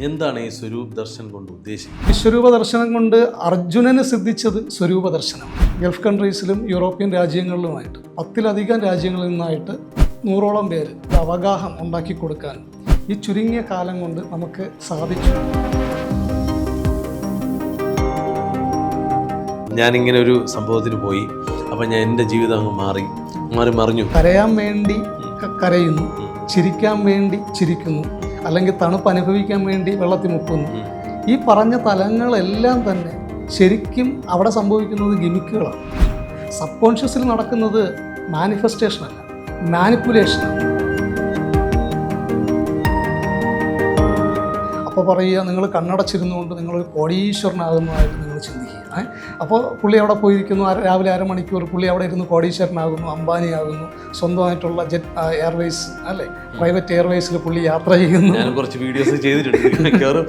എന്താണ് ഈ സ്വരൂപ ദർശനം കൊണ്ട് ഉദ്ദേശിക്കുന്നത്? സ്വരൂപ ദർശനം കൊണ്ട് അർജുനന് സിദ്ധിച്ചത് സ്വരൂപ ദർശനം ഗൾഫ് കൺട്രീസിലും യൂറോപ്യൻ രാജ്യങ്ങളിലുമായിട്ട് പത്തിലധികം രാജ്യങ്ങളിൽ നിന്നായിട്ട് നൂറോളം പേര് അവഗാഹം ഉണ്ടാക്കി കൊടുക്കാൻ ഈ ചുരുങ്ങിയ കാലം കൊണ്ട് നമുക്ക് സാധിച്ചു. ഞാനിങ്ങനെ ഒരു സംഭവത്തിന് പോയി. അപ്പം ഞാൻ എന്റെ ജീവിതം അങ്ങ് മാറി. മാറി മറിഞ്ഞു. കരയാൻ വേണ്ടി കരയുന്നു. ചിരിക്കാൻ വേണ്ടി ചിരിക്കുന്നു. അല്ലെങ്കിൽ തണുപ്പ് അനുഭവിക്കാൻ വേണ്ടി വെള്ളത്തിൽ മുക്കുന്നു. ഈ പറഞ്ഞ തലങ്ങളെല്ലാം തന്നെ ശരിക്കും അവിടെ സംഭവിക്കുന്നത് ഗിമിക്കുകളാണ്. സബ് കോൺഷ്യസിൽ നടക്കുന്നത് മാനിഫെസ്റ്റേഷനല്ല മാനിപ്പുലേഷനാണ് അപ്പോൾ പറയുക നിങ്ങൾ കണ്ണടച്ചിരുന്നുകൊണ്ട് നിങ്ങൾ കോടീശ്വരനാകുന്നതായിട്ട് നിങ്ങൾ ചിന്തിക്കുക. അപ്പോൾ പുള്ളി അവിടെ പോയിരിക്കുന്നു. രാവിലെ അരമണിക്കൂർ പുള്ളി അവിടെ ഇരുന്ന് കോടീശ്വരനാകുന്നു അംബാനിയാകുന്നു സ്വന്തമായിട്ടുള്ള ജെറ്റ് എയർവേസ് അല്ലേ? പ്രൈവറ്റ് എയർവേസിൽ പുള്ളി യാത്ര ചെയ്യുന്നു. ഞാൻ കുറച്ച് വീഡിയോസ് ചെയ്തിട്ടുണ്ട്. മിക്കവാറും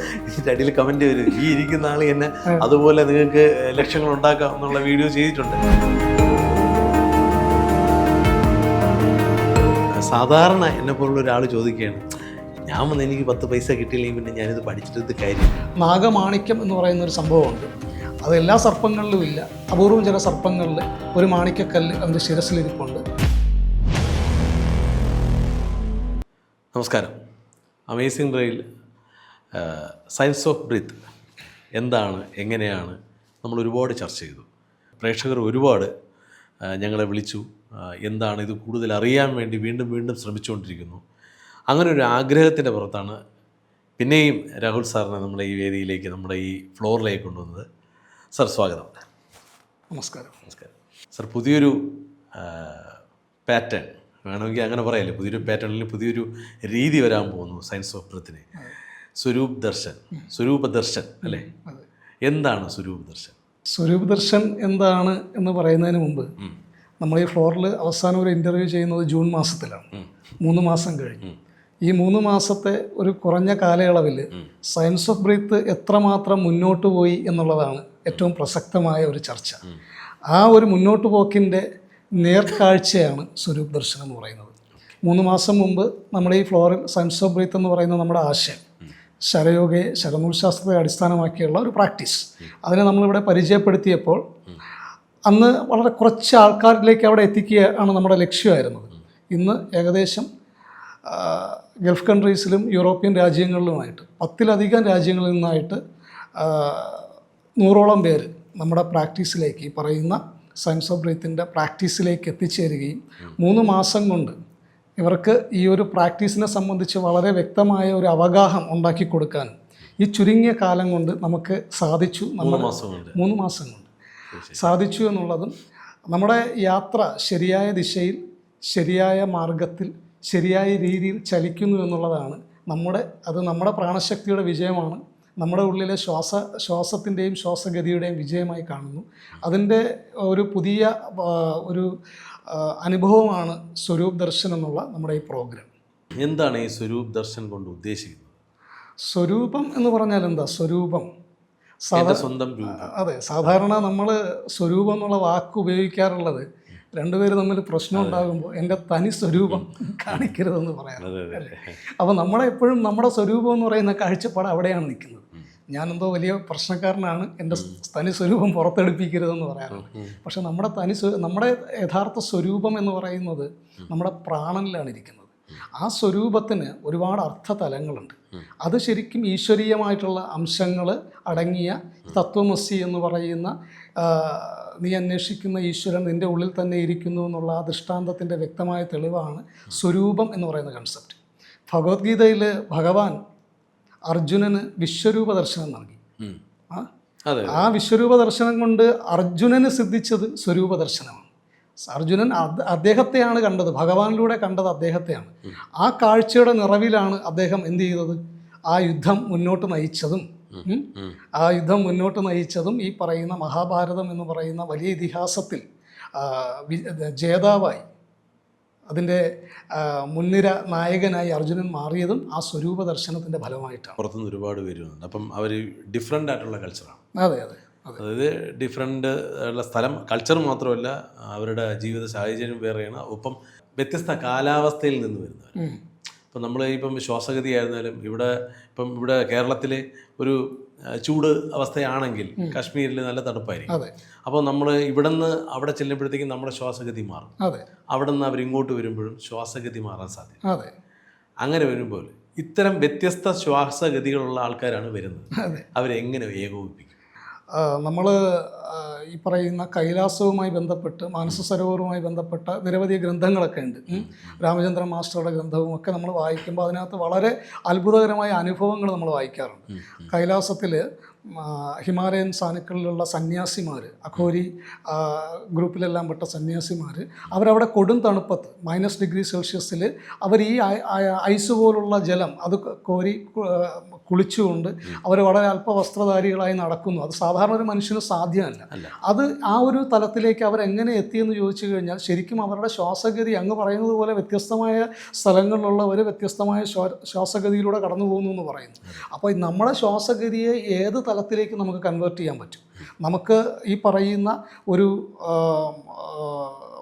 അടിയിൽ കമന്റ് വരും. ഈ ഇരിക്കുന്ന ആൾ തന്നെ അതുപോലെ നിങ്ങൾക്ക് ലക്ഷ്യങ്ങൾ ഉണ്ടാക്കാം എന്നുള്ള വീഡിയോ ചെയ്തിട്ടുണ്ട്. സാധാരണ എന്നെ പോലുള്ള ഒരാൾ ചോദിക്കുകയാണ് ഞാൻ വന്ന് എനിക്ക് പത്ത് പൈസ കിട്ടിയില്ലെങ്കിൽ പിന്നെ ഞാനിത് പഠിച്ചിട്ട് കാര്യം. നാഗമാണിക്യം എന്ന് പറയുന്ന ഒരു സംഭവമുണ്ട്. അത് എല്ലാ സർപ്പങ്ങളിലും ഇല്ല. അപൂർവം ചില സർപ്പങ്ങളിൽ ഒരു മാണിക്കക്കല്ല് അതിന്റെ ശിരസിലിരിപ്പുണ്ട് നമസ്കാരം. Amazing real science of breath എന്താണ് എങ്ങനെയാണ് നമ്മൾ ഒരുപാട് ചർച്ച ചെയ്തു. പ്രേക്ഷകർ ഒരുപാട് ഞങ്ങളെ വിളിച്ചു. എന്താണ് ഇത് കൂടുതൽ അറിയാൻ വേണ്ടി വീണ്ടും വീണ്ടും ശ്രമിച്ചുകൊണ്ടിരിക്കുന്നു. അങ്ങനെ ഒരു ആഗ്രഹത്തിന്റെ പുറത്താണ് പിന്നെയും രാഹുൽ സാറിനെ നമ്മുടെ ഈ വേദിയിലേക്ക് നമ്മുടെ ഈ ഫ്ലോറിലേക്ക് കൊണ്ടുവന്നത്. സർ സ്വാഗതം. നമസ്കാരം. നമസ്കാരം. സർ പുതിയൊരു പാറ്റേൺ വേണമെങ്കിൽ അങ്ങനെ പറയല്ലേ? പുതിയൊരു പാറ്റേണിൽ പുതിയൊരു രീതി വരാൻ പോകുന്നു സയൻസ് ഓഫ് ബ്രത്തിന് സ്വരൂപ് ദർശൻ സ്വരൂപ ദർശൻ അല്ലേ? എന്താണ് സ്വരൂപ് ദർശൻ? സ്വരൂപ് ദർശൻ എന്താണ് എന്ന് പറയുന്നതിന് മുമ്പ് നമ്മൾ ഈ ഫ്ലോറിൽ അവസാനം ഒരു ഇന്റർവ്യൂ ചെയ്യുന്നത് ജൂൺ മാസത്തിലാണ്. മൂന്ന് മാസം കഴിഞ്ഞു. ഈ മൂന്ന് മാസത്തെ ഒരു കുറഞ്ഞ കാലയളവിൽ സയൻസ് ഓഫ് ബ്രീത്ത് എത്രമാത്രം മുന്നോട്ട് പോയി എന്നുള്ളതാണ് ഏറ്റവും പ്രസക്തമായ ഒരു ചർച്ച. ആ ഒരു മുന്നോട്ട് പോക്കിന്റെ നേർക്കാഴ്ചയാണ് സ്വരൂപ് ദർശനം എന്ന് പറയുന്നത്. മൂന്ന് മാസം മുമ്പ് നമ്മുടെ ഈ ഫ്ലോറിൽ സയൻസ് ഓഫ് ബ്രീത്ത് എന്ന് പറയുന്ന നമ്മുടെ ആശയം ശരയോഗയെ ശരനൂൽശാസ്ത്രത്തെ അടിസ്ഥാനമാക്കിയുള്ള ഒരു പ്രാക്ടീസ്. അതിനെ നമ്മളിവിടെ പരിചയപ്പെടുത്തിയപ്പോൾ അന്ന് വളരെ കുറച്ച് ആൾക്കാരിലേക്ക് അവിടെ എത്തിക്കുക ആണ് നമ്മുടെ ലക്ഷ്യമായിരുന്നത്. ഇന്ന് ഏകദേശം ഗൾഫ് കൺട്രീസിലും യൂറോപ്യൻ രാജ്യങ്ങളിലുമായിട്ട് പത്തിലധികം രാജ്യങ്ങളിൽ നിന്നായിട്ട് നൂറോളം പേര് നമ്മുടെ പ്രാക്ടീസിലേക്ക് ഈ പറയുന്ന സയൻസ് ഓഫ് ബ്രീത്തിന്റെ പ്രാക്ടീസിലേക്ക് എത്തിച്ചേരുകയും മൂന്ന് മാസം കൊണ്ട് ഇവർക്ക് ഈ ഒരു പ്രാക്ടീസിനെ സംബന്ധിച്ച് വളരെ വ്യക്തമായ ഒരു അവഗാഹം ഉണ്ടാക്കി കൊടുക്കാൻ ഈ ചുരുങ്ങിയ കാലം കൊണ്ട് നമുക്ക് സാധിച്ചു നമ്മുടെ മൂന്ന് മാസം കൊണ്ട് സാധിച്ചു എന്നുള്ളതും നമ്മുടെ യാത്ര ശരിയായ ദിശയിൽ ശരിയായ മാർഗത്തിൽ ശരിയായ രീതിയിൽ ചലിക്കുന്നു എന്നുള്ളതാണ്. നമ്മുടെ അത് നമ്മുടെ പ്രാണശക്തിയുടെ വിജയമാണ്. നമ്മുടെ ഉള്ളിലെ ശ്വാസ ശ്വാസത്തിന്റെയും ശ്വാസഗതിയുടെയും വിജയമായി കാണുന്നു. അതിന്റെ ഒരു പുതിയ ഒരു അനുഭവമാണ് സ്വരൂപ് ദർശൻ എന്നുള്ള നമ്മുടെ ഈ പ്രോഗ്രാം എന്താണ് ഈ സ്വരൂപ് ദർശൻ കൊണ്ട് ഉദ്ദേശിക്കുന്നത്? സ്വരൂപം എന്ന് പറഞ്ഞാൽ എന്താ? സ്വരൂപം. സ്വന്തം അതെ സാധാരണ നമ്മൾ സ്വരൂപം എന്നുള്ള വാക്ക് ഉപയോഗിക്കാറുള്ളത് രണ്ടുപേര് തമ്മിൽ പ്രശ്നം ഉണ്ടാകുമ്പോൾ എന്റെ തനി സ്വരൂപം കാണിക്കരുതെന്ന് പറയാം. അപ്പോൾ നമ്മളെ എപ്പോഴും നമ്മുടെ സ്വരൂപം എന്ന് പറയുന്ന കാഴ്ചപ്പാട് അവിടെയാണ് നിൽക്കുന്നത്. ഞാനെന്തോ വലിയ പ്രശ്നക്കാരനാണ് എന്റെ തനി സ്വരൂപം പുറത്തെടുപ്പിക്കരുതെന്ന് പറയാറുണ്ട് പക്ഷെ നമ്മുടെ തനി നമ്മുടെ യഥാർത്ഥ സ്വരൂപം എന്ന് പറയുന്നത് നമ്മുടെ പ്രാണനിലാണ് ഇരിക്കുന്നത്. ആ സ്വരൂപത്തിന് ഒരുപാട് അർത്ഥ തലങ്ങളുണ്ട് അത് ശരിക്കും ഈശ്വരീയമായിട്ടുള്ള അംശങ്ങൾ അടങ്ങിയ തത്വമസി എന്ന് പറയുന്ന നീ അന്വേഷിക്കുന്ന ഈശ്വരൻ നിന്റെ ഉള്ളിൽ തന്നെ ഇരിക്കുന്നു എന്നുള്ള ആ ദൃഷ്ടാന്തത്തിന്റെ വ്യക്തമായ തെളിവാണ് സ്വരൂപം എന്ന് പറയുന്ന കൺസെപ്റ്റ് ഭഗവത്ഗീതയിൽ ഭഗവാൻ അർജുനന് വിശ്വരൂപ ദർശനം നൽകി. ആ വിശ്വരൂപ ദർശനം കൊണ്ട് അർജുനന് സിദ്ധിച്ചത് സ്വരൂപ ദർശനമാണ്. അർജുനൻ അദ്ദേഹത്തെയാണ് കണ്ടത് ഭഗവാനിലൂടെ കണ്ടത് അദ്ദേഹത്തെയാണ്. ആ കാഴ്ചയുടെ നിറവിലാണ് അദ്ദേഹം എന്ത് ചെയ്തത്? ആ യുദ്ധം മുന്നോട്ട് നയിച്ചതും. ആ യുദ്ധം മുന്നോട്ട് നയിച്ചതും ഈ പറയുന്ന മഹാഭാരതം എന്ന് പറയുന്ന വലിയ ഇതിഹാസത്തിൽ ജേതാവായി. അതിന്റെ മുൻനിര നായകനായി അർജുനൻ മാറിയതും ആ സ്വരൂപ ദർശനത്തിന്റെ ഫലമായിട്ടാണ്. പുറത്തുനിന്ന് ഒരുപാട് പേര് അപ്പം അവർ ഡിഫറെന്റ് ആയിട്ടുള്ള കൾച്ചറാണ് അതെ അതെ. അതായത് ഡിഫറെന്റ് ഉള്ള സ്ഥലം കൾച്ചർ മാത്രമല്ല അവരുടെ ജീവിത സാഹചര്യം വേറെയാണ്. ഒപ്പം വ്യത്യസ്ത കാലാവസ്ഥയിൽ നിന്ന് വരുന്നവർ. ഇപ്പം നമ്മൾ ഇപ്പം ശ്വാസഗതി ആയിരുന്നാലും ഇവിടെ ഇപ്പം ഇവിടെ കേരളത്തിലെ ഒരു ചൂട് അവസ്ഥയാണെങ്കിൽ കാശ്മീരിൽ നല്ല തണുപ്പായിരിക്കും. അപ്പോൾ നമ്മൾ ഇവിടുന്ന് നിന്ന് അവിടെ ചെല്ലുമ്പോഴത്തേക്കും നമ്മുടെ ശ്വാസഗതി മാറും. അവിടെ നിന്ന് അവർ ഇങ്ങോട്ട് വരുമ്പോഴും ശ്വാസഗതി മാറാൻ സാധ്യത. അങ്ങനെ വരുമ്പോൾ ഇത്തരം വ്യത്യസ്ത ശ്വാസഗതികളുള്ള ആൾക്കാരാണ് വരുന്നത്. അവരെങ്ങനെ ഏകോപിപ്പിക്കും? നമ്മൾ ഈ പറയുന്ന കൈലാസവുമായി ബന്ധപ്പെട്ട് മാനസ സരോവറുമായി ബന്ധപ്പെട്ട നിരവധി ഗ്രന്ഥങ്ങളൊക്കെ ഉണ്ട്. രാമചന്ദ്ര രാമചന്ദ്രൻ മാസ്റ്ററുടെ ഗ്രന്ഥവും ഒക്കെ നമ്മൾ വായിക്കുമ്പോൾ അതിനകത്ത് വളരെ അത്ഭുതകരമായ അനുഭവങ്ങൾ നമ്മൾ വായിക്കാറുണ്ട്. കൈലാസത്തിൽ ഹിമാലയൻ സാനുക്കളിലുള്ള സന്യാസിമാർ അഘോരി ആ, ഗ്രൂപ്പിലെല്ലാം പെട്ട സന്യാസിമാർ അവരവിടെ കൊടും തണുപ്പത്ത് മൈനസ് ഡിഗ്രി സെൽഷ്യസിൽ അവർ ഈ ഐസ് പോലുള്ള ജലം അത് കോരി കുളിച്ചുകൊണ്ട് അവർ വളരെ അല്പ വസ്ത്രധാരികളായി നടക്കുന്നു. അത് സാധാരണ ഒരു മനുഷ്യന് സാധ്യമല്ല. അത് ആ ഒരു തലത്തിലേക്ക് അവർ എങ്ങനെ എത്തിയെന്ന് ചോദിച്ചു കഴിഞ്ഞാൽ ശരിക്കും അവരുടെ ശ്വാസഗതി അങ്ങ് പറയുന്നത് പോലെ വ്യത്യസ്തമായ സ്ഥലങ്ങളിലുള്ളവർ വ്യത്യസ്തമായ ശ്വാ- ശ്വാസഗതിയിലൂടെ കടന്നു പോകുന്നു എന്ന് പറയുന്നു. അപ്പോൾ നമ്മുടെ ശ്വാസഗതിയെ ഏത് തലത്തിലേക്ക് നമുക്ക് കൺവേർട്ട് ചെയ്യാൻ പറ്റും. നമുക്ക് ഈ പറയുന്ന ഒരു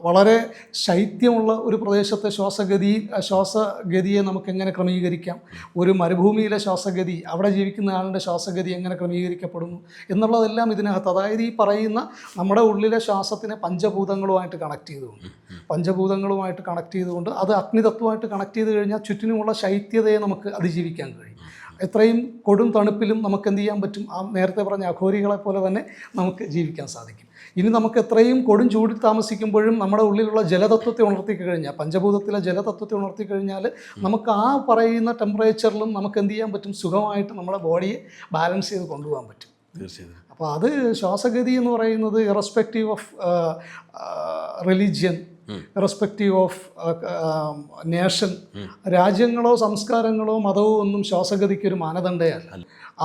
വളരെ ശൈത്യമുള്ള ഒരു പ്രദേശത്തെ ശ്വാസഗതി ശ്വാസഗതിയെ നമുക്ക് എങ്ങനെ ക്രമീകരിക്കാം? ഒരു മരുഭൂമിയിലെ ശ്വാസഗതി അവിടെ ജീവിക്കുന്ന ആളുടെ ശ്വാസഗതി എങ്ങനെ ക്രമീകരിക്കപ്പെടുന്നു? എന്നുള്ളതെല്ലാം ഇതിനകത്ത്. അതായത് ഈ പറയുന്ന നമ്മുടെ ഉള്ളിലെ ശ്വാസത്തിനെ പഞ്ചഭൂതങ്ങളുമായിട്ട് കണക്ട് ചെയ്തുകൊണ്ട് പഞ്ചഭൂതങ്ങളുമായിട്ട് കണക്ട് ചെയ്തുകൊണ്ട് അത് അഗ്നിതത്വമായിട്ട് കണക്ട് ചെയ്ത് കഴിഞ്ഞാൽ ചുറ്റിനുമുള്ള ശൈത്യതയെ നമുക്ക് അതിജീവിക്കാൻ കഴിയും. എത്രയും കൊടും തണുപ്പിലും നമുക്ക് എന്ത് ചെയ്യാൻ പറ്റും? ആ നേരത്തെ പറഞ്ഞ അഘോരികളെ പോലെ തന്നെ നമുക്ക് ജീവിക്കാൻ സാധിക്കും. ഇനി നമുക്ക് എത്രയും കൊടും ചൂടിൽ താമസിക്കുമ്പോഴും നമ്മുടെ ഉള്ളിലുള്ള ജലതത്വത്തെ ഉണർത്തി കഴിഞ്ഞാൽ പഞ്ചഭൂതത്തിലെ ജലതത്വത്തെ ഉണർത്തി കഴിഞ്ഞാൽ നമുക്ക് ആ പറയുന്ന ടെമ്പറേച്ചറിലും നമുക്ക് എന്ത് ചെയ്യാൻ പറ്റും? സുഖമായിട്ട് നമ്മുടെ ബോഡിയെ ബാലൻസ് ചെയ്ത് കൊണ്ടുപോകാൻ പറ്റും. തീർച്ചയായും അപ്പോൾ അത് ശ്വാസഗതി എന്ന് പറയുന്നത് irrespective of religion irrespective of nation രാജ്യങ്ങളോ സംസ്കാരങ്ങളോ മതമോ ഒന്നും ശ്വാസഗതിക്ക് ഒരു മാനദണ്ഡയല്ല.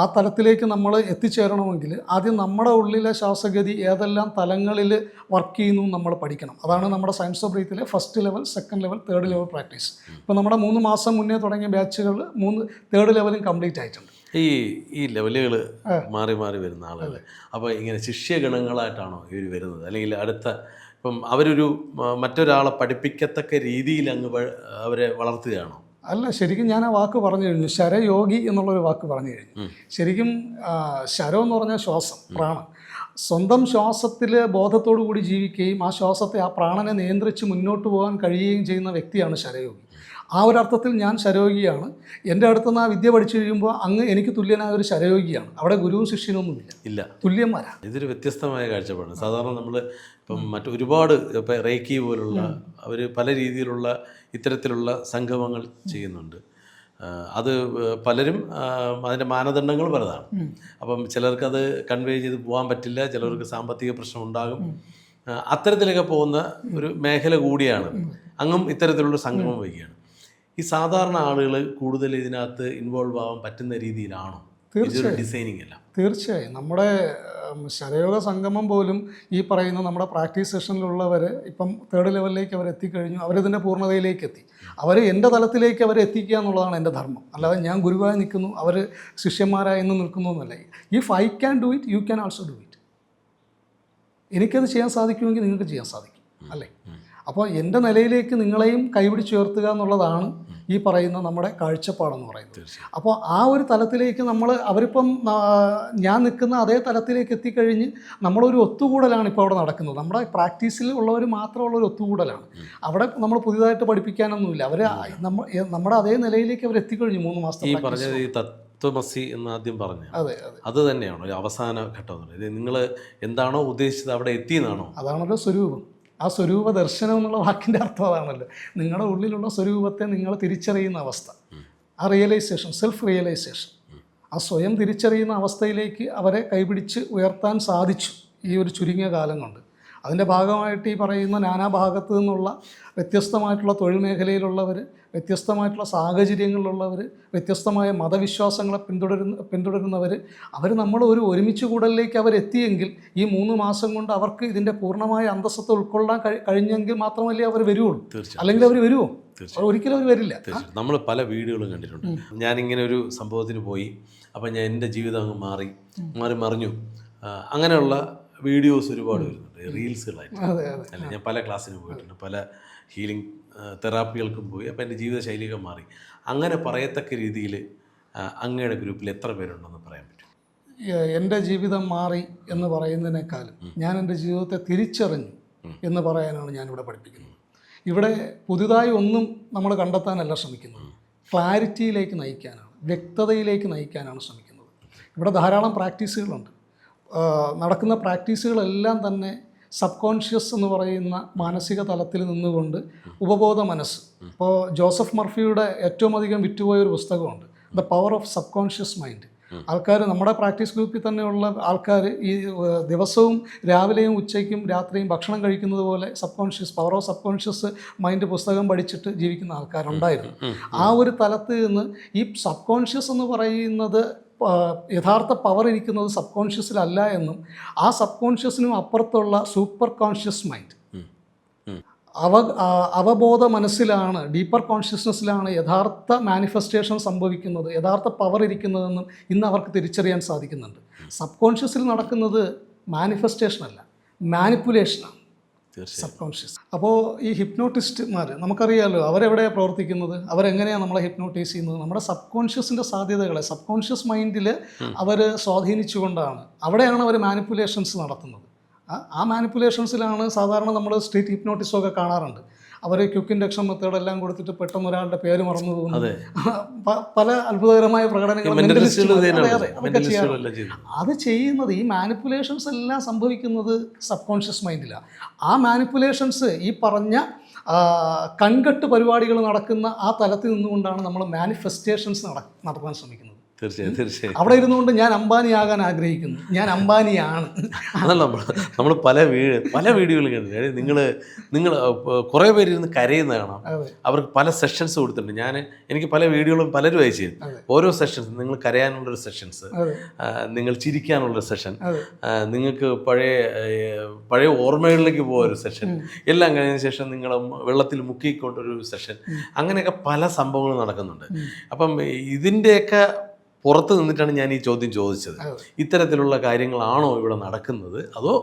ആ തലത്തിലേക്ക് നമ്മൾ എത്തിച്ചേരണമെങ്കിൽ ആദ്യം നമ്മുടെ ഉള്ളിലെ ശ്വാസഗതി ഏതെല്ലാം തലങ്ങളിൽ വർക്ക് ചെയ്യുന്നു നമ്മൾ പഠിക്കണം. അതാണ് നമ്മുടെ science of ബ്രീത്തിലെ first level second level third level practice ഇപ്പോൾ നമ്മുടെ മൂന്ന് മാസം മുന്നേ തുടങ്ങിയ ബാച്ചുകൾ മൂന്ന് തേർഡ് ലെവലും കംപ്ലീറ്റ് ആയിട്ടുണ്ട്. ഈ ഈ ലെവലുകൾ മാറി മാറി വരുന്ന ആളുകൾ അപ്പോൾ ഇങ്ങനെ ശിഷ്യഗണങ്ങളായിട്ടാണോ ഇവർ വരുന്നത്? അല്ലെങ്കിൽ അടുത്ത ഇപ്പം അവരൊരു മറ്റൊരാളെ പഠിപ്പിക്കത്തക്ക രീതിയിൽ അങ്ങ് അവരെ വളർത്തുകയാണോ? അല്ല ശരിക്കും ഞാൻ ആ വാക്ക് പറഞ്ഞു കഴിഞ്ഞു. ശരയോഗി എന്നുള്ളൊരു വാക്ക് പറഞ്ഞു കഴിഞ്ഞു. ശരിക്കും ശരം എന്ന് പറഞ്ഞാൽ ശ്വാസം പ്രാണൻ. സ്വന്തം ശ്വാസത്തിൽ ബോധത്തോടു കൂടി ജീവിക്കുകയും ആ ശ്വാസത്തെ ആ പ്രാണനെ നിയന്ത്രിച്ച് മുന്നോട്ട് പോകാൻ കഴിയുകയും ചെയ്യുന്ന വ്യക്തിയാണ് ശരയോഗി. ആ ഒരു അർത്ഥത്തിൽ ഞാൻ ശരയോഗിയാണ്. എന്റെ അടുത്ത് നിന്ന് ആ വിദ്യ പഠിച്ചു കഴിയുമ്പോൾ അങ്ങ് എനിക്ക് തുല്യനായ ഒരു ശരയോഗിയാണ്. അവിടെ ഗുരുവും ശിഷ്യനൊന്നുമില്ല ഇല്ല. തുല്യന്മാരാണ് ഇതൊരു വ്യത്യസ്തമായ കാഴ്ചപ്പാടാണ്. സാധാരണ നമ്മൾ ഇപ്പം മറ്റൊരുപാട് ഇപ്പം റേക്കി പോലുള്ള അവർ പല രീതിയിലുള്ള ഇത്തരത്തിലുള്ള സംഗമങ്ങൾ ചെയ്യുന്നുണ്ട്. അത് പലരും അതിന്റെ മാനദണ്ഡങ്ങൾ പലതാണ്. അപ്പം ചിലർക്കത് കൺവേ ചെയ്ത് പോകാൻ പറ്റില്ല ചിലർക്ക് സാമ്പത്തിക പ്രശ്നം ഉണ്ടാകും. അത്തരത്തിലൊക്കെ പോകുന്ന ഒരു മേഖല കൂടിയാണ്. അങ്ങും ഇത്തരത്തിലുള്ള സംഗമം വയ്ക്കുകയാണ്. ഈ സാധാരണ ആളുകൾ കൂടുതൽ ഇതിനകത്ത് ഇൻവോൾവ് ആവാൻ പറ്റുന്ന രീതിയിലാണോ? തീർച്ചയായും. ഡിസൈനിങ് അല്ല. തീർച്ചയായും. നമ്മുടെ ശരയോഗ സംഗമം പോലും ഈ പറയുന്ന നമ്മുടെ പ്രാക്ടീസ് സെഷനിലുള്ളവർ ഇപ്പം തേർഡ് ലെവലിലേക്ക് അവർ എത്തിക്കഴിഞ്ഞു അവരിതിന്റെ പൂർണതയിലേക്ക് എത്തി. അവർ എന്റെ തലത്തിലേക്ക് അവരെ എത്തിക്കുക എന്നുള്ളതാണ് എന്റെ ധർമ്മം. അല്ലാതെ ഞാൻ ഗുരുവായി നിൽക്കുന്നു അവർ ശിഷ്യന്മാരായി എന്ന് നിൽക്കുന്നു എന്നല്ല. If I can do it you can also do it എനിക്കത് ചെയ്യാൻ സാധിക്കുമെങ്കിൽ നിങ്ങൾക്ക് ചെയ്യാൻ സാധിക്കും അല്ലേ? അപ്പോൾ എന്റെ നിലയിലേക്ക് നിങ്ങളെയും കൈപിടിച്ചുയർത്തുക എന്നുള്ളതാണ് ഈ പറയുന്ന നമ്മുടെ കാഴ്ചപ്പാടെന്ന് പറയുന്നത്. അപ്പോൾ ആ ഒരു തലത്തിലേക്ക് നമ്മൾ അവരിപ്പം ഞാൻ നിൽക്കുന്ന അതേ തലത്തിലേക്ക് എത്തിക്കഴിഞ്ഞ് നമ്മളൊരു ഒത്തുകൂടലാണ് ഇപ്പോൾ അവിടെ നടക്കുന്നത്. നമ്മുടെ പ്രാക്ടീസിൽ ഉള്ളവർ മാത്രമുള്ള ഒരു ഒത്തുകൂടലാണ്. അവിടെ നമ്മൾ പുതിയതായിട്ട് പഠിപ്പിക്കാനൊന്നുമില്ല. അവർ നമ്മ നമ്മുടെ അതേ നിലയിലേക്ക് അവർ എത്തിക്കഴിഞ്ഞു മൂന്ന് മാസത്തെ തത്വമസി എന്ന് ആദ്യം പറഞ്ഞു അതെ തന്നെയാണോ. ഒരു അവസാന ഘട്ടം നിങ്ങൾ എന്താണോ ഉദ്ദേശിച്ചത് അവിടെ എത്തിയെന്നാണോ? അതാണല്ലോ സ്വരൂപം. ആ സ്വരൂപ ദർശനം എന്നുള്ള വാക്കിന്റെ അർത്ഥം അതാണല്ലോ. നിങ്ങളുടെ ഉള്ളിലുള്ള സ്വരൂപത്തെ നിങ്ങൾ തിരിച്ചറിയുന്ന അവസ്ഥ. ആ റിയലൈസേഷൻ സെൽഫ് റിയലൈസേഷൻ ആ സ്വയം തിരിച്ചറിയുന്ന അവസ്ഥയിലേക്ക് അവരെ കൈപിടിച്ച് ഉയർത്താൻ സാധിച്ചു ഈ ഒരു ചുരുങ്ങിയ കാലം കൊണ്ട്. അതിന്റെ ഭാഗമായിട്ട് ഈ പറയുന്ന നാനാഭാഗത്ത് നിന്നുള്ള വ്യത്യസ്തമായിട്ടുള്ള തൊഴിൽ മേഖലയിലുള്ളവർ വ്യത്യസ്തമായിട്ടുള്ള സാഹചര്യങ്ങളിലുള്ളവർ വ്യത്യസ്തമായ മതവിശ്വാസങ്ങളെ പിന്തുടരുന്ന പിന്തുടരുന്നവർ അവർ നമ്മൾ ഒരു ഒരുമിച്ച് കൂടലിലേക്ക് അവരെത്തിയെങ്കിൽ ഈ മൂന്ന് മാസം കൊണ്ട് അവർക്ക് ഇതിന്റെ പൂർണമായ അന്തസ്സത്തെ ഉൾക്കൊള്ളാൻ കഴി കഴിഞ്ഞെങ്കിൽ മാത്രമല്ലേ അവർ വരുവുള്ളൂ. അല്ലെങ്കിൽ അവർ വരുമോ ഒരിക്കലും അവർ വരില്ല. നമ്മൾ പല വീഡിയോകളും കണ്ടിട്ടുണ്ട്. ഞാനിങ്ങനെ ഒരു സംഭവത്തിന് പോയി. അപ്പം ഞാൻ എന്റെ ജീവിതം അങ്ങ് മാറി മാറി മറിഞ്ഞു. അങ്ങനെയുള്ള വീഡിയോസ് ഒരുപാട് വരുന്നുണ്ട്. റീൽസുകളായിട്ട്. അല്ല? ഞാൻ പല ക്ലാസ്സിനും പോയിട്ടുണ്ട് പല ഹീലിംഗ് തെറാപ്പികൾക്കും പോയി. അപ്പോൾ എന്റെ ജീവിതശൈലിയൊക്കെ മാറി. അങ്ങനെ പറയത്തക്ക രീതിയിൽ അങ്ങയുടെ ഗ്രൂപ്പിൽ എത്ര പേരുണ്ടെന്ന് പറയാൻ പറ്റും? എന്റെ ജീവിതം മാറി എന്ന് പറയുന്നതിനേക്കാളും ഞാൻ എന്റെ ജീവിതത്തെ തിരിച്ചറിഞ്ഞു എന്ന് പറയാനാണ് ഞാനിവിടെ പഠിപ്പിക്കുന്നത്. ഇവിടെ പുതുതായി ഒന്നും നമ്മൾ കണ്ടെത്താനല്ല ശ്രമിക്കുന്നത്. ക്ലാരിറ്റിയിലേക്ക് നയിക്കാനാണ് വ്യക്തതയിലേക്ക് നയിക്കാനാണ് ശ്രമിക്കുന്നത്. ഇവിടെ ധാരാളം പ്രാക്ടീസുകളുണ്ട്. നടക്കുന്ന പ്രാക്ടീസുകളെല്ലാം തന്നെ സബ് കോൺഷ്യസ് എന്ന് പറയുന്ന മാനസിക തലത്തിൽ നിന്നുകൊണ്ട് ഉപബോധ മനസ്സ്. ഇപ്പോൾ ജോസഫ് മർഫിയുടെ ഏറ്റവും അധികം വിറ്റുപോയ ഒരു പുസ്തകമുണ്ട്. The power of subconscious mind. ആൾക്കാർ നമ്മുടെ പ്രാക്ടീസ് ഗ്രൂപ്പിൽ തന്നെയുള്ള ആൾക്കാർ ഈ ദിവസവും രാവിലെയും ഉച്ചയ്ക്കും രാത്രിയും ഭക്ഷണം കഴിക്കുന്നത് പോലെ subconscious power of subconscious mind പുസ്തകം പഠിച്ചിട്ട് ജീവിക്കുന്ന ആൾക്കാരുണ്ടായിരുന്നു. ആ ഒരു തലത്ത് നിന്ന് ഈ സബ് കോൺഷ്യസ് എന്ന് പറയുന്നത് യഥാർത്ഥ പവർ ഇരിക്കുന്നത് സബ് കോൺഷ്യസിലല്ല എന്നും ആ സബ് കോൺഷ്യസിനും അപ്പുറത്തുള്ള സൂപ്പർ കോൺഷ്യസ് മൈൻഡ്. അവ അവബോധ മനസ്സിലാണ് ഡീപ്പർ കോൺഷ്യസ്നെസ്സിലാണ് യഥാർത്ഥ മാനിഫെസ്റ്റേഷൻ സംഭവിക്കുന്നത് യഥാർത്ഥ പവർ ഇരിക്കുന്നതെന്നും ഇന്ന് അവർക്ക് തിരിച്ചറിയാൻ സാധിക്കുന്നുണ്ട്. സബ് കോൺഷ്യസിൽ നടക്കുന്നത് മാനിഫെസ്റ്റേഷൻ അല്ല മാനിപ്പുലേഷനാണ് സബ് കോൺഷ്യസ് അപ്പോൾ ഈ ഹിപ്നോട്ടിസ്റ്റ്മാർ നമുക്കറിയാമല്ലോ അവരെവിടെയാണ് പ്രവർത്തിക്കുന്നത്? അവരെങ്ങനെയാണ് നമ്മളെ ഹിപ്നോട്ടൈസ് ചെയ്യുന്നത്? നമ്മുടെ സബ് കോൺഷ്യസിന്റെ സാധ്യതകളെ സബ് കോൺഷ്യസ് മൈൻഡിൽ അവർ സ്വാധീനിച്ചുകൊണ്ടാണ്. അവിടെയാണ് അവർ മാനിപ്പുലേഷൻസ് നടത്തുന്നത്. ആ- മാനിപ്പുലേഷൻസിലാണ് സാധാരണ നമ്മൾ സ്ട്രീറ്റ് ഹിപ്നോട്ടിസമൊക്കെ കാണാറുണ്ട്. അവർ ക്യുക്ക് ഇൻഡക്ഷൻ മെത്തേഡ് എല്ലാം കൊടുത്തിട്ട് പെട്ടെന്ന് ഒരാളുടെ പേര് മറന്നു പോകുന്നു. പല അത്ഭുതകരമായ പ്രകടനങ്ങൾ അതെ, ചെയ്യുന്നത് ഈ മാനിപ്പുലേഷൻസ് എല്ലാം സംഭവിക്കുന്നത് സബ് കോൺഷ്യസ് മൈൻഡിലാണ് ആ മാനിപ്പുലേഷൻസ് ഈ പറഞ്ഞ കൺകെട്ട് പരിപാടികൾ നടക്കുന്ന ആ തലത്തിൽ നിന്നുകൊണ്ടാണ് നമ്മൾ മാനിഫെസ്റ്റേഷൻസ് നടക്കാൻ ശ്രമിക്കുന്നത്. തീർച്ചയായും തീർച്ചയായും. അവിടെ ഇരുന്നുകൊണ്ട് ഞാൻ അംബാനി ആകാൻ ആഗ്രഹിക്കുന്നു. ഞാൻ അംബാനിയാണ്. അതല്ല നമ്മൾ നമ്മൾ പല വീട് പല വീഡിയോകളും കണ്ടിട്ടുണ്ട് നിങ്ങൾ നിങ്ങൾ കുറേ പേര് ഇരുന്ന് കരയുന്ന കാണാം അവർക്ക് പല സെഷൻസ് കൊടുത്തിട്ടുണ്ട്. ഞാൻ എനിക്ക് പല വീഡിയോകളും പലരും അയച്ചു ഓരോ സെഷൻസ് നിങ്ങൾ കരയാനുള്ളൊരു സെഷൻസ് നിങ്ങൾ ചിരിക്കാനുള്ളൊരു സെഷൻ നിങ്ങൾക്ക് പഴയ പഴയ ഓർമ്മകളിലേക്ക് പോയ ഒരു സെഷൻ എല്ലാം കഴിഞ്ഞ ശേഷം നിങ്ങൾ വെള്ളത്തിൽ മുക്കിക്കൊണ്ടൊരു സെഷൻ അങ്ങനെയൊക്കെ പല സംഭവങ്ങളും നടക്കുന്നുണ്ട്. അപ്പം ഇതിന്റെയൊക്കെ പുറത്ത് നിന്നിട്ടാണ് ഞാൻ ഈ ചോദ്യം ചോദിച്ചത്. ഇത്തരത്തിലുള്ള കാര്യങ്ങളാണോ ഇവിടെ നടക്കുന്നത്? അതോ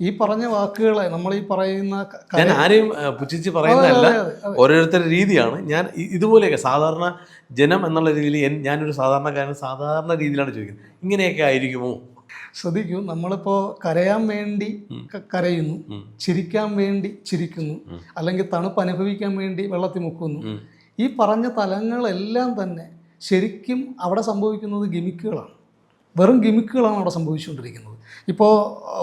ഈ പറഞ്ഞ വാക്കുകളെ നമ്മൾ ഈ പറയുന്ന ഞാൻ ആരെയും പുച്ഛിച്ച് പറയുന്നതല്ല. ഓരോരുത്തരുടെ രീതിയാണ്. ഞാൻ ഇതുപോലെയൊക്കെ സാധാരണ ജനം എന്നുള്ള രീതിയിൽ ഞാനൊരു സാധാരണക്കാരൻ സാധാരണ രീതിയിലാണ് ചോദിക്കുന്നത്. ഇങ്ങനെയൊക്കെ ആയിരിക്കുമോ? ശ്രദ്ധിക്കൂ നമ്മളിപ്പോൾ കരയാൻ വേണ്ടി കരയുന്നു. ചിരിക്കാൻ വേണ്ടി ചിരിക്കുന്നു. അല്ലെങ്കിൽ തണുപ്പ് അനുഭവിക്കാൻ വേണ്ടി വെള്ളത്തിൽ മുക്കുന്നു. ഈ പറഞ്ഞ തലങ്ങളെല്ലാം തന്നെ ശരിക്കും അവിടെ സംഭവിക്കുന്നത് ഗിമിക്കുകളാണ്. വെറും ഗിമിക്കുകളാണ് അവിടെ സംഭവിച്ചുകൊണ്ടിരിക്കുന്നത്. ഇപ്പോൾ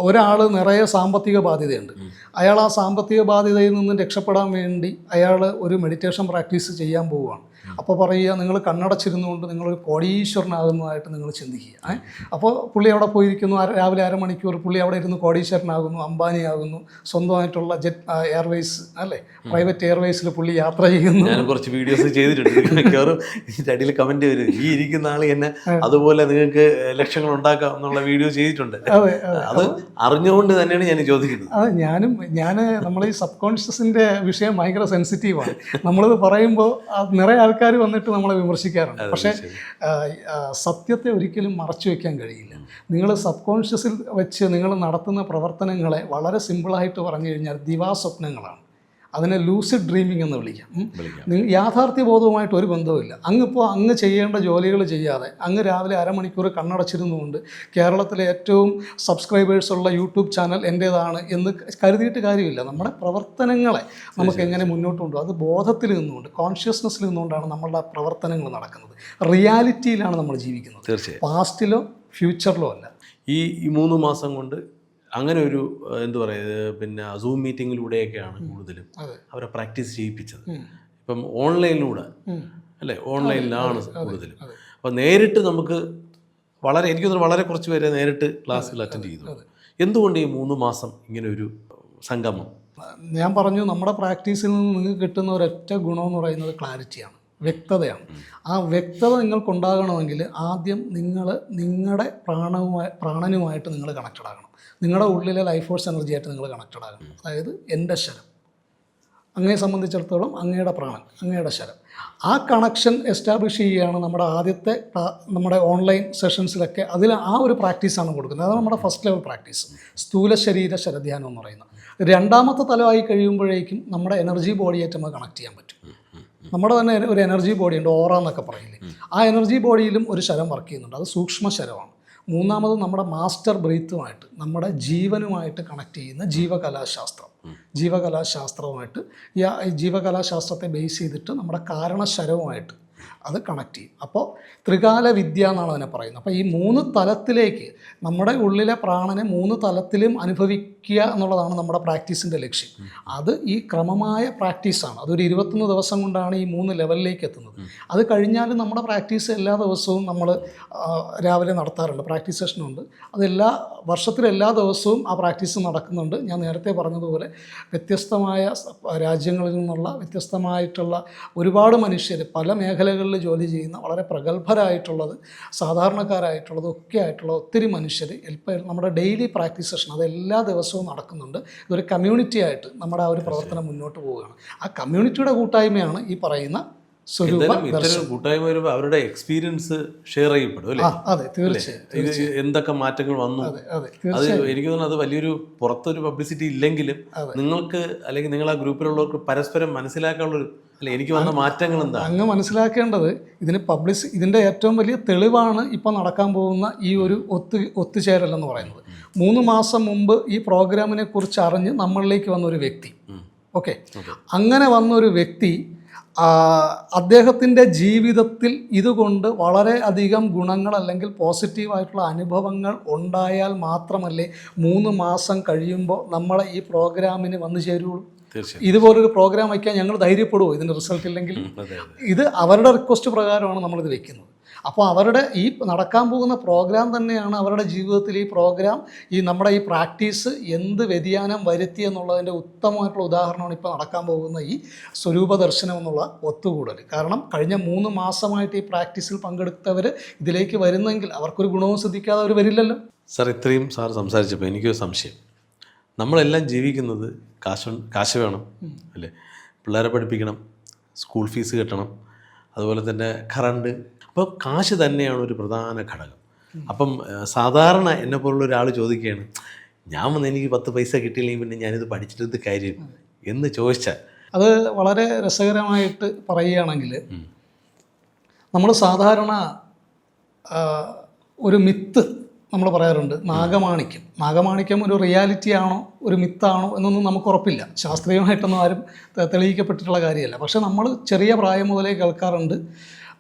ഒരാൾ നിറയെ സാമ്പത്തിക ബാധ്യതയുണ്ട്. അയാൾ ആ സാമ്പത്തിക ബാധ്യതയിൽ നിന്നും രക്ഷപ്പെടാൻ വേണ്ടി അയാൾ ഒരു മെഡിറ്റേഷൻ പ്രാക്ടീസ് ചെയ്യാൻ പോവുകയാണ്. അപ്പോൾ പറയുക നിങ്ങൾ കണ്ണടച്ചിരുന്നുകൊണ്ട് നിങ്ങളൊരു കോടീശ്വരനാകുന്നതായിട്ട് നിങ്ങൾ ചിന്തിക്കുക. അപ്പോൾ പുള്ളി അവിടെ പോയിരിക്കുന്നു. രാവിലെ അരമണിക്കൂർ പുള്ളി അവിടെ ഇരുന്ന് കോടീശ്വരനാകുന്നു അംബാനിയാകുന്നു സ്വന്തമായിട്ടുള്ള ജെറ്റ് എയർവേസ് അല്ലേ? പ്രൈവറ്റ് എയർവേസിൽ പുള്ളി യാത്ര ചെയ്യുന്നു. ഞാൻ കുറച്ച് വീഡിയോസ് ചെയ്തിട്ടുണ്ട്. മിക്കവാറും ഇതിന്റെ അടിയിൽ കമന്റ് വരും. ഈ ഇരിക്കുന്ന ആൾ എന്നെ അതുപോലെ നിങ്ങൾക്ക് ലക്ഷങ്ങൾ ഉണ്ടാക്കാം എന്നുള്ള വീഡിയോ ചെയ്തിട്ടുണ്ട്. അതെ അതെ. അത് അറിഞ്ഞുകൊണ്ട് തന്നെയാണ് ഞാൻ ചോദിക്കുന്നത്. അതെ ഞാനും ഞാൻ നമ്മൾ ഈ സബ് കോൺഷ്യസിന്റെ വിഷയം ഭയങ്കര സെൻസിറ്റീവാണ്. നമ്മളിത് പറയുമ്പോൾ നിറയെ ആൾക്കാർ വന്നിട്ട് നമ്മളെ വിമർശിക്കാറുണ്ട്. പക്ഷേ സത്യത്തെ ഒരിക്കലും മറച്ചു വയ്ക്കാൻ കഴിയില്ല. നിങ്ങൾ സബ് കോൺഷ്യസിൽ വെച്ച് നിങ്ങൾ നടത്തുന്ന പ്രവർത്തനങ്ങളെ വളരെ സിമ്പിളായിട്ട് പറഞ്ഞു കഴിഞ്ഞാൽ ദിവാസ്വപ്നങ്ങളാണ്. അതിനെ ലൂസിഡ് ഡ്രീമിംഗ് എന്ന് വിളിക്കാം. നിങ്ങൾ യാഥാർത്ഥ്യബോധവുമായിട്ട് ഒരു ബന്ധവുമില്ല. അങ്ങിപ്പോൾ അങ്ങ് ചെയ്യേണ്ട ജോലികൾ ചെയ്യാതെ അങ്ങ് രാവിലെ അരമണിക്കൂർ കണ്ണടച്ചിരുന്നുകൊണ്ട് കേരളത്തിലെ ഏറ്റവും സബ്സ്ക്രൈബേഴ്സുള്ള യൂട്യൂബ് ചാനൽ എന്റേതാണ് എന്ന് കരുതിയിട്ട് കാര്യമില്ല. നമ്മുടെ പ്രവർത്തനങ്ങളെ നമുക്ക് എങ്ങനെ മുന്നോട്ട് കൊണ്ടുപോകും അത് ബോധത്തിൽ നിന്നുകൊണ്ട് കോൺഷ്യസ്നെസ്സിൽ നിന്നുകൊണ്ടാണ് നമ്മളുടെ പ്രവർത്തനങ്ങൾ നടക്കുന്നത്. റിയാലിറ്റിയിലാണ് നമ്മൾ ജീവിക്കുന്നത്. തീർച്ചയായും. പാസ്റ്റിലോ ഫ്യൂച്ചറിലോ അല്ല. ഈ മൂന്ന് മാസം കൊണ്ട് അങ്ങനെ ഒരു എന്ത് പറയുക പിന്നെ സൂം മീറ്റിങ്ങിലൂടെയൊക്കെയാണ് കൂടുതലും അവരെ പ്രാക്ടീസ് ചെയ്യിപ്പിച്ചത്. ഇപ്പം ഓൺലൈനിലൂടെ. അല്ലേ? ഓൺലൈനിലാണ് കൂടുതലും. അപ്പം നേരിട്ട് നമുക്ക് വളരെ എനിക്ക് തോന്നുന്നു വളരെ കുറച്ച് പേരെ നേരിട്ട് ക്ലാസ്സുകൾ അറ്റൻഡ് ചെയ്തു എന്തുകൊണ്ട് ഈ മൂന്ന് മാസം ഇങ്ങനെ ഒരു സംഗമം? ഞാൻ പറഞ്ഞു നമ്മുടെ പ്രാക്ടീസിൽ നിന്ന് നിങ്ങൾക്ക് കിട്ടുന്ന ഒരൊറ്റ ഗുണമെന്ന് പറയുന്നത് ക്ലാരിറ്റിയാണ് വ്യക്തതയാണ്. ആ വ്യക്തത നിങ്ങൾക്കുണ്ടാകണമെങ്കിൽ ആദ്യം നിങ്ങൾ നിങ്ങളുടെ പ്രാണവുമായി പ്രാണനുമായിട്ട് നിങ്ങൾ കണക്റ്റഡ് ആകണം. നിങ്ങളുടെ ഉള്ളിലെ ലൈഫ് ഫോഴ്സ് എനർജി ആയിട്ട് നിങ്ങൾ കണക്റ്റഡ് ആകണം. അതായത് എന്റെ ശരം. അങ്ങയെ സംബന്ധിച്ചിടത്തോളം അങ്ങയുടെ പ്രാണൻ അങ്ങയുടെ ശരം. ആ കണക്ഷൻ എസ്റ്റാബ്ലിഷ് ചെയ്യുകയാണ് നമ്മുടെ ആദ്യത്തെ നമ്മുടെ ഓൺലൈൻ സെഷൻസിലൊക്കെ അതിൽ ആ ഒരു പ്രാക്ടീസാണ് കൊടുക്കുന്നത്. അതാണ് നമ്മുടെ ഫസ്റ്റ് ലെവൽ പ്രാക്ടീസ് സ്ഥൂല ശരീര ശരധ്യാനം എന്ന് പറയുന്നത്. രണ്ടാമത്തെ തലമായി കഴിയുമ്പോഴേക്കും നമ്മുടെ എനർജി ബോഡിയായിട്ട് നമുക്ക് കണക്ട് ചെയ്യാൻ പറ്റും. നമ്മുടെ തന്നെ ഒരു എനർജി ബോഡി ഉണ്ട് ഓറ എന്നൊക്കെ പറയില്ലേ. ആ എനർജി ബോഡിയിലും ഒരു ശരം വർക്ക് ചെയ്യുന്നുണ്ട്. അത് സൂക്ഷ്മ ശരമാണ്. മൂന്നാമത് നമ്മുടെ മാസ്റ്റർ ബ്രീത്തുമായിട്ട് നമ്മുടെ ജീവനുമായിട്ട് കണക്ട് ചെയ്യുന്ന ജീവകലാശാസ്ത്രം. ജീവകലാശാസ്ത്രവുമായിട്ട് ഈ ജീവകലാശാസ്ത്രത്തെ ബേസ് ചെയ്തിട്ട് നമ്മുടെ കാരണശരവുമായിട്ട് അത് കണക്ട് ചെയ്യും. അപ്പോൾ ത്രികാല വിദ്യ എന്നാണ് അതിനെ പറയുന്നത്. അപ്പോൾ ഈ മൂന്ന് തലത്തിലേക്ക് നമ്മുടെ ഉള്ളിലെ പ്രാണനെ മൂന്ന് തലത്തിലും അനുഭവിക്കുക എന്നുള്ളതാണ് നമ്മുടെ പ്രാക്ടീസിന്റെ ലക്ഷ്യം. അത് ഈ ക്രമമായ പ്രാക്ടീസാണ് അതൊരു ഇരുപത്തൊന്ന് ദിവസം കൊണ്ടാണ് ഈ മൂന്ന് ലെവലിലേക്ക് എത്തുന്നത്. അത് കഴിഞ്ഞാൽ നമ്മുടെ പ്രാക്ടീസ് എല്ലാ ദിവസവും നമ്മൾ രാവിലെ നടത്താറുണ്ട്. പ്രാക്ടീസ് സെഷനുണ്ട് അതെല്ലാ വർഷത്തിൽ എല്ലാ ദിവസവും ആ പ്രാക്ടീസ് നടക്കുന്നുണ്ട്. ഞാൻ നേരത്തെ പറഞ്ഞതുപോലെ വ്യത്യസ്തമായ രാജ്യങ്ങളിൽ നിന്നുള്ള വ്യത്യസ്തമായിട്ടുള്ള ഒരുപാട് മനുഷ്യർ പല മേഖലകളിൽ ജോലി ചെയ്യുന്ന വളരെ പ്രഗത്ഭരായിട്ടുള്ളത് സാധാരണക്കാരായിട്ടുള്ളത് ഒക്കെ ആയിട്ടുള്ള ഒത്തിരി മനുഷ്യർ ഇപ്പോൾ നമ്മുടെ ഡെയിലി പ്രാക്ടീസ് സെഷൻ അത് എല്ലാ ദിവസവും നടക്കുന്നുണ്ട്. ഇതൊരു കമ്മ്യൂണിറ്റി ആയിട്ട് നമ്മുടെ ആ ഒരു പ്രവർത്തനം മുന്നോട്ട് പോവുകയാണ്. ആ കമ്മ്യൂണിറ്റിയുടെ കൂട്ടായ്മയാണ് ഈ പറയുന്ന കൂട്ടായ്മ വരുമ്പോൾ അവരുടെ എക്സ്പീരിയൻസ് ഷെയർ ചെയ്യപ്പെടും അല്ലേ? അതെ തീർച്ചയായും ഇത് എന്തൊക്കെ മാറ്റങ്ങൾ വന്നു? അതെ എനിക്ക് തോന്നുന്നു അത് വലിയൊരു പുറത്തൊരു പബ്ലിസിറ്റി ഇല്ലെങ്കിലും. നിങ്ങൾക്ക് അല്ലെങ്കിൽ നിങ്ങൾ ആ ഗ്രൂപ്പിലുള്ളവർക്ക് പരസ്പരം മനസ്സിലാക്കാനുള്ള അല്ലെ എനിക്ക് വന്ന മാറ്റങ്ങൾ എന്താ? അങ്ങ് മനസ്സിലാക്കേണ്ടത് ഇതിന് പബ്ലിസി ഇതിന്റെ ഏറ്റവും വലിയ തെളിവാണ് ഇപ്പോൾ നടക്കാൻ പോകുന്ന ഈ ഒരു ഒത്തു ഒത്തുചേരൽ എന്ന് പറയുന്നത്. മൂന്ന് മാസം മുമ്പ് ഈ പ്രോഗ്രാമിനെ കുറിച്ച് അറിഞ്ഞ് നമ്മളിലേക്ക് വന്ന ഒരു വ്യക്തി ഓക്കെ അങ്ങനെ വന്ന ഒരു വ്യക്തി അദ്ദേഹത്തിന്റെ ജീവിതത്തിൽ ഇതുകൊണ്ട് വളരെയധികം ഗുണങ്ങൾ അല്ലെങ്കിൽ പോസിറ്റീവായിട്ടുള്ള അനുഭവങ്ങൾ ഉണ്ടായാൽ മാത്രമല്ലേ മൂന്ന് മാസം കഴിയുമ്പോൾ നമ്മളെ ഈ പ്രോഗ്രാമിന് വന്നു ചേരുള്ളൂ തീർച്ചയായും. ഇതുപോലൊരു പ്രോഗ്രാം വയ്ക്കാൻ ഞങ്ങൾ ധൈര്യപ്പെടുമോ ഇതിന്റെ റിസൾട്ട് ഇല്ലെങ്കിൽ. ഇത് അവരുടെ റിക്വസ്റ്റ് പ്രകാരമാണ് നമ്മളിത് വെക്കുന്നത്. അപ്പോൾ അവരുടെ ഈ നടക്കാൻ പോകുന്ന പ്രോഗ്രാം തന്നെയാണ് അവരുടെ ജീവിതത്തിൽ ഈ പ്രോഗ്രാം ഈ നമ്മുടെ ഈ പ്രാക്ടീസ് എന്ത് വ്യതിയാനം വരുത്തി എന്നുള്ളതിന്റെ ഉത്തമമായിട്ടുള്ള ഉദാഹരണമാണ് ഇപ്പോൾ നടക്കാൻ പോകുന്ന ഈ സ്വരൂപ ദർശനം എന്നുള്ള ഒത്തുകൂടൽ. കാരണം കഴിഞ്ഞ മൂന്ന് മാസമായിട്ട് ഈ പ്രാക്ടീസിൽ പങ്കെടുത്തവർ ഇതിലേക്ക് വരുന്നെങ്കിൽ അവർക്കൊരു ഗുണവും ശ്രദ്ധിക്കാതെ അവർ വരില്ലല്ലോ. സാർ ഇത്രയും സാർ സംസാരിച്ചപ്പോൾ എനിക്കൊരു സംശയം. നമ്മളെല്ലാം ജീവിക്കുന്നത് കാശ് കാശ് വേണം അല്ലേ? പിള്ളേരെ പഠിപ്പിക്കണം സ്കൂൾ ഫീസ് കെട്ടണം അതുപോലെ തന്നെ കറണ്ട് അപ്പോൾ കാശ് തന്നെയാണ് ഒരു പ്രധാന ഘടകം. അപ്പം സാധാരണ എന്നെ പോലുള്ള ഒരാൾ ചോദിക്കുകയാണ് ഞാൻ വന്ന് എനിക്ക് പത്ത് പൈസ കിട്ടിയില്ലെങ്കിൽ പിന്നെ ഞാനിത് പഠിച്ചിട്ട് കാര്യം? എന്ന് ചോദിച്ചാൽ അത് വളരെ രസകരമായിട്ട് പറയുകയാണെങ്കിൽ നമ്മൾ സാധാരണ ഒരു മിത്ത് നമ്മൾ പറയാറുണ്ട് നാഗമാണിക്യം. നാഗമാണിക്യം ഒരു റിയാലിറ്റി ആണോ ഒരു മിത്താണോ എന്നൊന്നും നമുക്ക് ഉറപ്പില്ല. ശാസ്ത്രീയമായിട്ടൊന്നും ആരും തെളിയിക്കപ്പെട്ടിട്ടുള്ള കാര്യമല്ല. പക്ഷേ നമ്മൾ ചെറിയ പ്രായം മുതലേ കേൾക്കാറുണ്ട്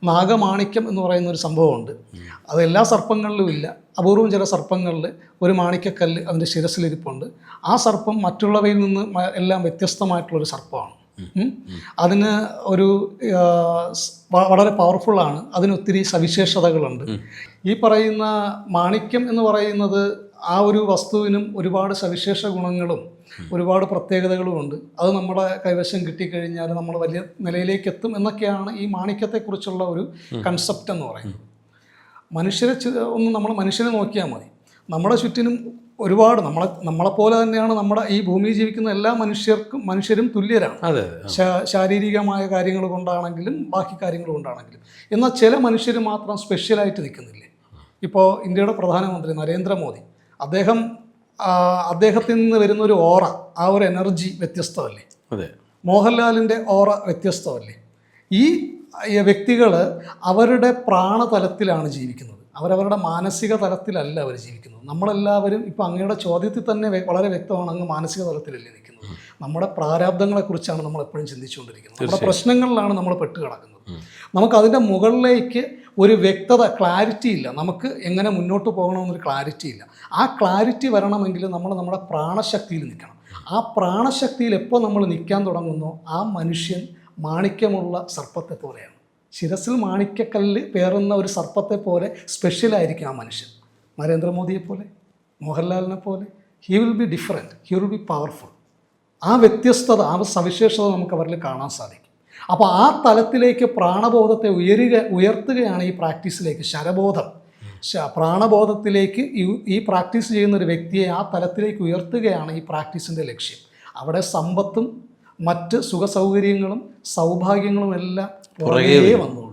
നാഗമാണിക്യം എന്ന് പറയുന്ന ഒരു സംഭവമുണ്ട്. അത് എല്ലാ സർപ്പങ്ങളിലും ഇല്ല. അപൂർവം ചില സർപ്പങ്ങളിൽ ഒരു മാണിക്കക്കല്ല് അതിന്റെ ശിരസിലിരിപ്പുണ്ട് ആ സർപ്പം മറ്റുള്ളവയിൽ നിന്ന് എല്ലാം വ്യത്യസ്തമായിട്ടുള്ളൊരു സർപ്പമാണ്. അതിന് ഒരു വളരെ പവർഫുള്ളാണ്. അതിനൊത്തിരി സവിശേഷതകളുണ്ട്. ഈ പറയുന്ന മാണിക്യം എന്ന് പറയുന്നത് ആ ഒരു വസ്തുവിനും ഒരുപാട് സവിശേഷ ഗുണങ്ങളും ഒരുപാട് പ്രത്യേകതകളുമുണ്ട് അത് നമ്മുടെ കൈവശം കിട്ടിക്കഴിഞ്ഞാൽ നമ്മൾ വലിയ നിലയിലേക്ക് എത്തും എന്നൊക്കെയാണ് ഈ മാണിക്യത്തെക്കുറിച്ചുള്ള ഒരു കൺസെപ്റ്റ് എന്ന് പറയുന്നത്. മനുഷ്യരെ ഒന്ന് നമ്മൾ മനുഷ്യനെ നോക്കിയാൽ മതി. നമ്മുടെ ചുറ്റിനും ഒരുപാട് നമ്മളെ നമ്മളെപ്പോലെ തന്നെയാണ് നമ്മുടെ ഈ ഭൂമിയിൽ ജീവിക്കുന്ന എല്ലാ മനുഷ്യർക്കും മനുഷ്യരും തുല്യരാണ്. ശാരീരികമായ കാര്യങ്ങൾ കൊണ്ടാണെങ്കിലും ബാക്കി കാര്യങ്ങൾ കൊണ്ടാണെങ്കിലും. എന്നാൽ ചില മനുഷ്യർ മാത്രം സ്പെഷ്യലായിട്ട് നിൽക്കുന്നില്ലേ? ഇപ്പോൾ ഇന്ത്യയുടെ പ്രധാനമന്ത്രി നരേന്ദ്രമോദി അദ്ദേഹം അദ്ദേഹത്തിൽ നിന്ന് വരുന്ന ഒരു ഓറ ആ ഒരു എനർജി വ്യത്യസ്തമല്ലേ? അതെ. മോഹൻലാലിന്റെ ഓറ വ്യത്യസ്തമല്ലേ? ഈ വ്യക്തികൾ അവരുടെ പ്രാണതലത്തിലാണ് ജീവിക്കുന്നത്. അവരവരുടെ മാനസിക തലത്തിലല്ല അവർ ജീവിക്കുന്നത്. നമ്മളെല്ലാവരും ഇപ്പോൾ അങ്ങയുടെ ചോദ്യത്തിൽ തന്നെ വളരെ വ്യക്തമാണ് അങ്ങ് മാനസിക തലത്തിലല്ലേ നിൽക്കുന്നത്. നമ്മുടെ പ്രാരാബ്ദങ്ങളെക്കുറിച്ചാണ് നമ്മൾ എപ്പോഴും ചിന്തിച്ചുകൊണ്ടിരിക്കുന്നത്. നമ്മുടെ പ്രശ്നങ്ങളിലാണ് നമ്മൾ പെട്ട് കിടക്കുന്നത് നമുക്ക് അതിന്റെ മുകളിലേക്ക് ഒരു വ്യക്തത ക്ലാരിറ്റി ഇല്ല. നമുക്ക് എങ്ങനെ മുന്നോട്ട് പോകണമെന്നൊരു ക്ലാരിറ്റി ഇല്ല. ആ ക്ലാരിറ്റി വരണമെങ്കിൽ നമ്മൾ നമ്മുടെ പ്രാണശക്തിയിൽ നിൽക്കണം. ആ പ്രാണശക്തിയിൽ എപ്പോൾ നമ്മൾ നിൽക്കാൻ തുടങ്ങുന്നോ ആ മനുഷ്യൻ മാണിക്യമുള്ള സർപ്പത്തെ പോലെയാണ്. ശിരസിൽ മാണിക്യക്കല്ല് പേറുന്ന ഒരു സർപ്പത്തെ പോലെ സ്പെഷ്യലായിരിക്കും ആ മനുഷ്യൻ. നരേന്ദ്രമോദിയെ പോലെ മോഹൻലാലിനെ പോലെ. He will be different he will be powerful ആ വ്യത്യസ്തത ആ സവിശേഷത നമുക്ക് അവരിൽ കാണാൻ സാധിക്കും. അപ്പോൾ ആ തലത്തിലേക്ക് പ്രാണബോധത്തെ ഉയരുക ഉയർത്തുകയാണ് ഈ പ്രാക്ടീസിലേക്ക് ശരബോധം. പ്രാണബോധത്തിലേക്ക് ഈ പ്രാക്ടീസ് ചെയ്യുന്ന ഒരു വ്യക്തിയെ ആ തലത്തിലേക്ക് ഉയർത്തുകയാണ് ഈ പ്രാക്ടീസിന്റെ ലക്ഷ്യം. അവിടെ സമ്പത്തും മറ്റ് സുഖസൗകര്യങ്ങളും സൗഭാഗ്യങ്ങളും എല്ലാം പുറകെ വന്നോളും.